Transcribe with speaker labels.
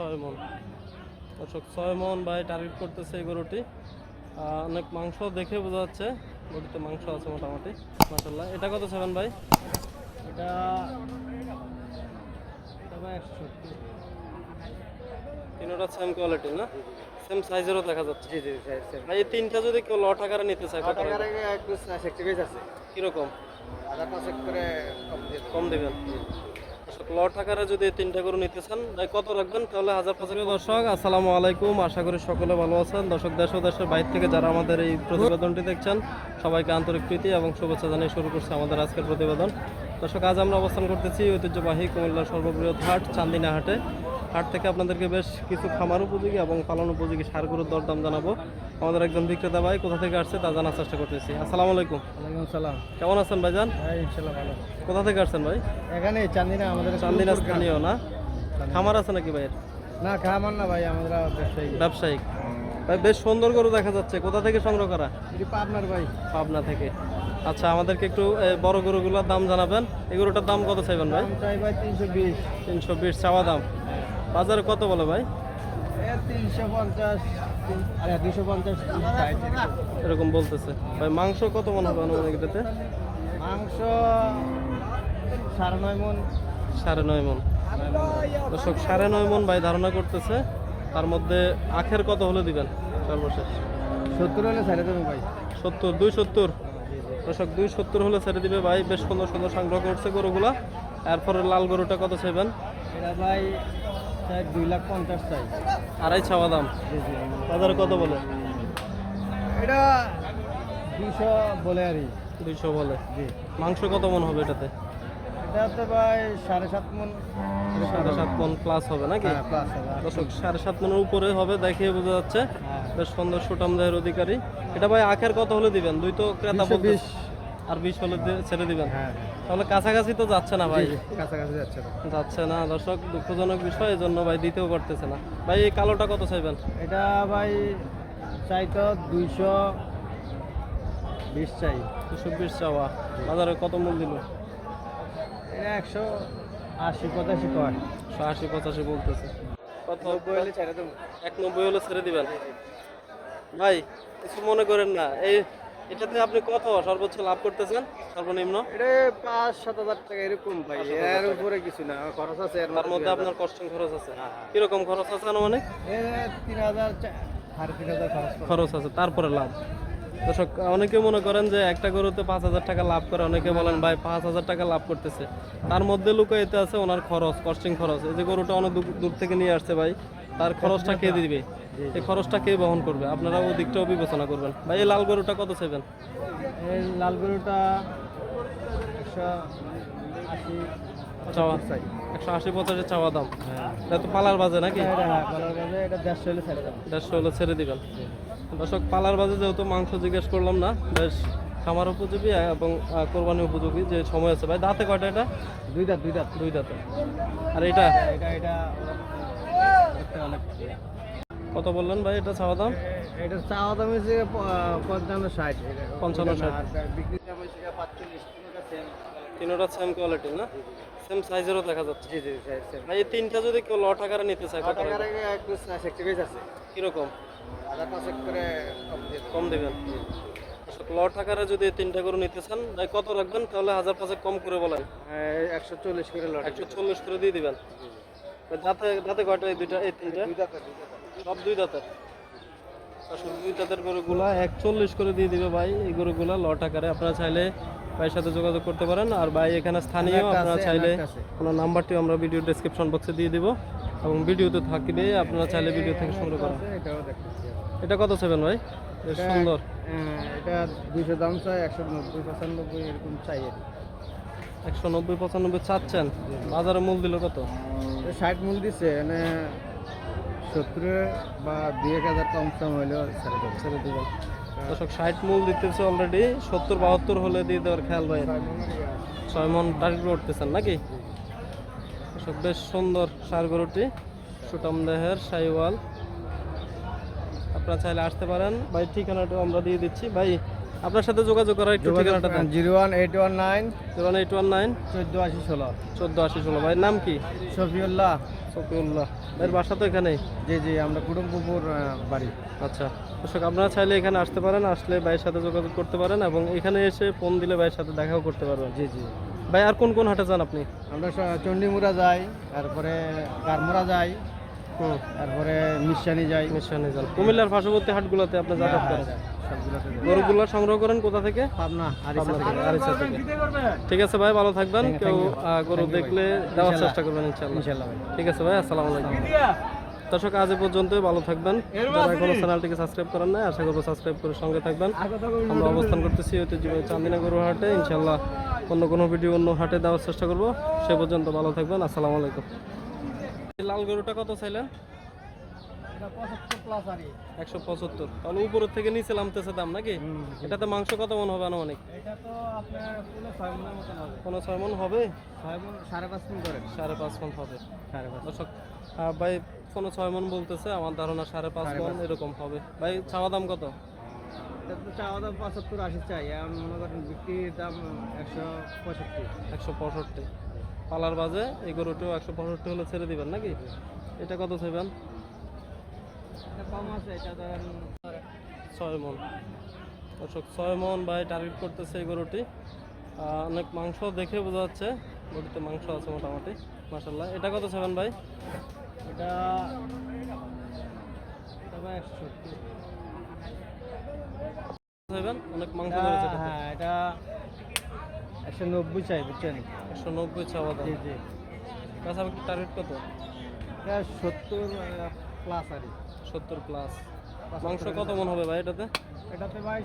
Speaker 1: ছয় মন। দর্শক ছয় মন ভাই টার্গেট করতেছে এই গরুটি। অনেক মাংস দেখে বোঝা যাচ্ছে গরুতে মাংস আছে মোটামুটি মাসাল্লাহ এটা কত সেভেন ভাই?
Speaker 2: এটা একশো।
Speaker 1: তিনোটা সেম কোয়ালিটি না? সেম সাইজেরও দেখা যাচ্ছে।
Speaker 2: জি জি
Speaker 1: ভাই এই তিনটা যদি কেউ লট আকারে নিতে চায় কত?
Speaker 2: আগে একটু আছে।
Speaker 1: কীরকম?
Speaker 2: হাজার পাঁচেক করে কম
Speaker 1: দিবেন। লট আকারে যদি তিনটা গরু নিতে চান কত রাখবেন? তাহলে হাজার পাঁচেক দর্শক, আসসালামু আলাইকুম। আশা করি সকলে ভালো আছেন। দর্শক, দেশ ও দেশের বাইরে থেকে যারা আমাদের এই প্রতিবেদনটি দেখছেন, সবাইকে আন্তরিক প্রীতি এবং শুভেচ্ছা জানিয়ে শুরু করছে আমাদের আজকের প্রতিবেদন। দর্শক, আজ আমরা অবস্থান করতেছি ঐতিহ্যবাহী কুমিল্লার সর্ববৃহৎ হাট, চান্দিনা হাটে। হাট থেকে আপনাদেরকে বেশ কিছু খামার উপযোগী এবং পালন উপযোগী সার গরুর দরদাম জানাব। আমাদের একজন বিক্রেতা ভাই কোথা থেকে আসছে তা জানার চেষ্টা করতেছি। আসসালামু আলাইকুম।
Speaker 2: ওয়ালাইকুম সালাম।
Speaker 1: কেমন আছেন ভাইজান?
Speaker 2: ভাই ইনশাল্লাহ ভালো।
Speaker 1: কোথা থেকে আসছেন ভাই?
Speaker 2: এখানে চান্দিনা আমাদের
Speaker 1: চান্দিনা স্থানীয় না? খামার আছে নাকি ভাইয়ের?
Speaker 2: না খামার না ভাই আমরা ব্যবসায়ী।
Speaker 1: ব্যবসায়িক। ভাই বেশ সুন্দর গরু দেখা যাচ্ছে। কোথা থেকে সংগ্রহ করা?
Speaker 2: পাবনার ভাই।
Speaker 1: পাবনা থেকে। আচ্ছা আমাদেরকে একটু বড় গরুগুলোর দাম জানাবেন। এই গরুটার দাম কত চাইবেন ভাই?
Speaker 2: চাই ভাই তিনশো বিশ।
Speaker 1: তিনশো বিশ চাওয়া দাম। বাজারে কত বলে ভাই? এরকম বলতেছে। ভাই মাংস কত মনে হবে আনুমানিক এটাতে?
Speaker 2: মাংস সাড়ে নয় মন।
Speaker 1: সাড়ে নয় মন দর্শক সাড়ে নয় মন ভাই ধারণা করতেছে। তার মধ্যে আখের কত হলে দিবেন? সর্বশেষ।
Speaker 2: সত্তর হলে ছেড়ে দেবো ভাই।
Speaker 1: সত্তর দুই সত্তর? দর্শক দুই সত্তর হলে ছেড়ে দিবে ভাই। বেশ সুন্দর সুন্দর সংগ্রহ করছে গরুগুলা। এরপরে লাল গরুটা কত চাইবেন?
Speaker 2: এটা ভাই চাই দুই লাখ পঞ্চাশ চাই।
Speaker 1: আড়াই ছাওয়া দাম।
Speaker 2: জি জি।
Speaker 1: বাজারে কত বলে?
Speaker 2: এটা দুশো বলে আরই
Speaker 1: দুইশো বলে।
Speaker 2: জি।
Speaker 1: মাংস কত মন হবে এটাতে?
Speaker 2: এটাতে ভাই সাড়ে সাত মন।
Speaker 1: সাড়ে সাত মন প্লাস হবে নাকি?
Speaker 2: হ্যাঁ
Speaker 1: দর্শক সাড়ে সাত মনের উপরে হবে দেখিয়ে বোঝা যাচ্ছে।
Speaker 2: হ্যাঁ।
Speaker 1: বেশ সুন্দর সুটাম দেহের অধিকারী। এটা ভাই আখের কত হলে দিবেন? দুই তো ক্রেতা।
Speaker 2: বিশ।
Speaker 1: আর বিশ হলে ছেড়ে দিবেন?
Speaker 2: হ্যাঁ
Speaker 1: তাহলে কাছাকাছি তো যাচ্ছে না ভাই।
Speaker 2: কাছাকাছি যাচ্ছে না।
Speaker 1: যাচ্ছে না দর্শক দুঃখজনক বিষয় এই জন্য ভাই দিতেও পারতেছে না। ভাই এই কালোটা কত চাইবেন?
Speaker 2: এটা ভাই চাই তো দুইশো বিশ চাই।
Speaker 1: দুশো বিশ চাওয়া। বাজারে কত মূল দিল?
Speaker 2: এটা একশো আশি পঁচাশি কয়
Speaker 1: একশো আশি পঁচাশি বলতেছে। কত
Speaker 2: বইলে ছেড়ে দেবো।
Speaker 1: এক নব্বই হলে ছেড়ে দিবেন? ভাই কিছু মনে করেন না। এই এটাতে আপনি কত সর্বোচ্চ লাভ করতেছেন? সর্বনিম্ন?
Speaker 2: এটা পাঁচ সাত হাজার টাকা এরকম ভাই এর উপরে কিছু না খরচ আছে
Speaker 1: তার মধ্যে আপনার কস্টিং খরচ আছে। কীরকম খরচ আছে আনুমানিক?
Speaker 2: তিন হাজার সাড়ে তিন হাজার খরচ
Speaker 1: আছে তারপরে লাভ। দর্শক অনেকে মনে করেন যে একটা গরুতে পাঁচ হাজার টাকা লাভ করে অনেকে বলেন ভাই পাঁচ হাজার টাকা লাভ করতেছে। তার মধ্যে লুকাইতে আছে ওনার খরচ কস্টিং খরচ। এই যে গরুটা অনেক দূর থেকে নিয়ে আসছে ভাই তার খরচটা কে দিবে? এই খরচটা কে বহন করবে? আপনারা ওই দিকটাও বিবেচনা করবেন। ভাই এই লাল গরুটা কত চাইবেন?
Speaker 2: এই লাল গরুটা একশো আশি
Speaker 1: চাওয়া।
Speaker 2: চাই।
Speaker 1: একশো আশি পঁচাশি চাওয়া দাম।
Speaker 2: হ্যাঁ।
Speaker 1: এটা তো পালার বাজে নাকি?
Speaker 2: হ্যাঁ দেড়শো হলে ছেড়ে
Speaker 1: দিবেন। দর্শক পালার বাজে যেহেতু মাংস জিজ্ঞেস করলাম না বেশ খামার উপযোগী এবং কোরবানি উপযোগী যে সময় আছে। ভাই দাঁতে কয়টা এটা?
Speaker 2: দুই দাঁত দুই দাঁত।
Speaker 1: দুই দাঁতে। আর এটা
Speaker 2: এটা অনেক
Speaker 1: কত বললেন ভাই এটা চাওয়া দাম?
Speaker 2: এটা চাওয়া দাম হচ্ছে পঞ্চান্ন ষাট।
Speaker 1: পঞ্চান্ন, ষাট।
Speaker 2: বিক্রি দাম হচ্ছে পাঁচচল্লিশ তিনোটা সেম
Speaker 1: কোয়ালিটি না? সেম সাইজেরও দেখা যাচ্ছে।
Speaker 2: জি জি সেম
Speaker 1: ভাই এই তিনটা যদি কেউ লট আকারে নিতে চায় কত?
Speaker 2: আগে একটু সেক্টিভেজ আছে।
Speaker 1: কীরকম?
Speaker 2: হাজার পাঁচেক করে কম
Speaker 1: দিবেন। লট আকারে যদি তিনটা করে নিতে চান ভাই কত রাখবেন? তাহলে হাজার পাঁচে কম করে বলেন।
Speaker 2: হ্যাঁ, একশো চল্লিশ করে লট
Speaker 1: একশো চল্লিশ করে দিয়ে দিবেন। দাঁতে দাঁতে কয়টা এই দুইটা এই সব দুই দাঁতের? আসলে দুই দাঁতের গরুগুলা একচল্লিশ করে দিয়ে দিবে ভাই এই গরুগুলা লট আকারে। আপনারা চাইলে ভাইয়ের সাথে যোগাযোগ করতে পারেন। আর ভাই এখানে স্থানীয় আপনারা চাইলে। ওনার নাম্বারটি আমরা ভিডিও ডেসক্রিপশন বক্সে দিয়ে দিব। এবং ভিডিওতে থাকবে আপনারা চাইলে ভিডিও থেকে সংগ্রহ করেন এটা কত সেভেন ভাই? সুন্দর।
Speaker 2: এটা দুইশো দাম চাই একশো নব্বই পঁচানব্বই এরকম চাই।
Speaker 1: একশো নব্বই পঁচানব্বই চাচ্ছেন। বাজারে মূল দিল কত?
Speaker 2: ষাট মূল দিচ্ছে মানে সত্তর বা দুই এক হাজার কম সম হইলেও ছেড়ে দেবো
Speaker 1: ছেড়ে দিবেন দর্শক ষাট মূল দিতেছে অলরেডি সত্তর বাহাত্তর হলে দিয়ে দেওয়ার খেয়াল ভাই। ছয় মন টার্গেট করতেছেন নাকি? দর্শক বেশ সুন্দর সার গরুটি। সুটাম দেহের সাইওয়াল। আপনারা চাইলে আসতে পারেন। ভাই ঠিকানাটা আমরা দিয়ে দিচ্ছি। ভাই আপনার সাথে যোগাযোগ করার একটু ঠিকানাটা দেন।
Speaker 2: Zero one eight one nine
Speaker 1: zero eight one nine.
Speaker 2: চোদ্দ আশি ষোলো।
Speaker 1: চোদ্দ আশি ষোলো। ভাই নাম কি?
Speaker 2: শফিউল্লাহ।
Speaker 1: সফিউল্লাহ ভাইয়ের বাসা তো এখানেই?
Speaker 2: জি জি আমরা কুটুমপুকুর আহ, বাড়ি।
Speaker 1: আচ্ছা। দর্শক আপনারা চাইলে এখানে আসতে পারেন আসলে ভাইয়ের সাথে যোগাযোগ করতে পারেন এবং এখানে এসে ফোন দিলে ভাইয়ের সাথে দেখাও করতে পারবেন।
Speaker 2: জি জি।
Speaker 1: ভাই আর কোন কোন হাটে যান আপনি?
Speaker 2: আমরা চণ্ডীমুড়া যাই তারপরে কারমুড়া যাই
Speaker 1: হুম।
Speaker 2: তারপরে মিশানি যাই।
Speaker 1: মিশনে যান। কুমিল্লার পার্শ্ববর্তী হাটগুলোতে আপনি যাতায়াত করেন।
Speaker 2: সবগুলোতে যাই।
Speaker 1: গরুগুলো সংগ্রহ করেন কোথা থেকে। ঠিক আছে ভাই ভালো থাকবেন। কেউ গরু দেখলে দেওয়ার চেষ্টা করবেন ইনশাল্লাহ। ঠিক আছে ভাই আসসালামু আলাইকুম। দর্শক আজ এ পর্যন্তই ভালো থাকবেন। যারা এখনও চ্যানেলটিকে সাবস্ক্রাইব করেন না আশা করব সাবস্ক্রাইব করে সঙ্গে থাকবেন। আমরা অবস্থান করতেছি ঐতিহ্যবাহী চান্দিনা গরু হাটে। ইনশাল্লাহ অন্য কোনো ভিডিও অন্য হাটে দেওয়ার চেষ্টা করব। সে পর্যন্ত ভালো থাকবেন। আসসালামু আলাইকুম। এই লাল গরুটা কত চাইলেন? একশো পঁচাত্তর। তাহলে থেকে নিচে নামতেছে দাম নাকি? এটাতে মাংস কত মন হবে
Speaker 2: পুরো ছয়
Speaker 1: কোনো মন হবে?
Speaker 2: সাড়ে পাঁচ মন করেন
Speaker 1: সাড়ে পাঁচ মন হবে।
Speaker 2: সাড়ে পাঁচ
Speaker 1: দর্শক ভাই কোনো ছয় মন বলতেছে আমার ধারণা সাড়ে পাঁচ মন এরকম হবে। ভাই চাওয়া দাম কত?
Speaker 2: চাওয়া দাম পঁচাত্তর আশি চাই। মনে করেন বিক্রির দাম একশো পঁয়ষট্টি।
Speaker 1: একশো পঁয়ষট্টি। পালার বাজে এই গরুটিও একশো পঁয়ষট্টি হলে ছেড়ে দিবেন নাকি? এটা কত চাইবেন?
Speaker 2: কম আছে এটা ধরেন
Speaker 1: ছয় মন। দর্শক ছয় মন ভাই টার্গেট করতেছে এই গরুটি। অনেক মাংস দেখে বোঝা যাচ্ছে গরুতে মাংস আছে মোটামুটি মাসাল্লাহ এটা কত চাইবেন ভাই?
Speaker 2: এটা
Speaker 1: অনেক মাংস।
Speaker 2: হ্যাঁ এটা একশো নব্বই চাই বুঝছেন?
Speaker 1: একশো নব্বই চাওয়া দাম।
Speaker 2: জি জি।
Speaker 1: কাছাকাছি টার্গেট কত?
Speaker 2: এটা সত্তর প্লাস আর কি।
Speaker 1: সত্তর প্লাস মাংস কত মন হবে ভাই এটাতে?
Speaker 2: এটাতে ভাই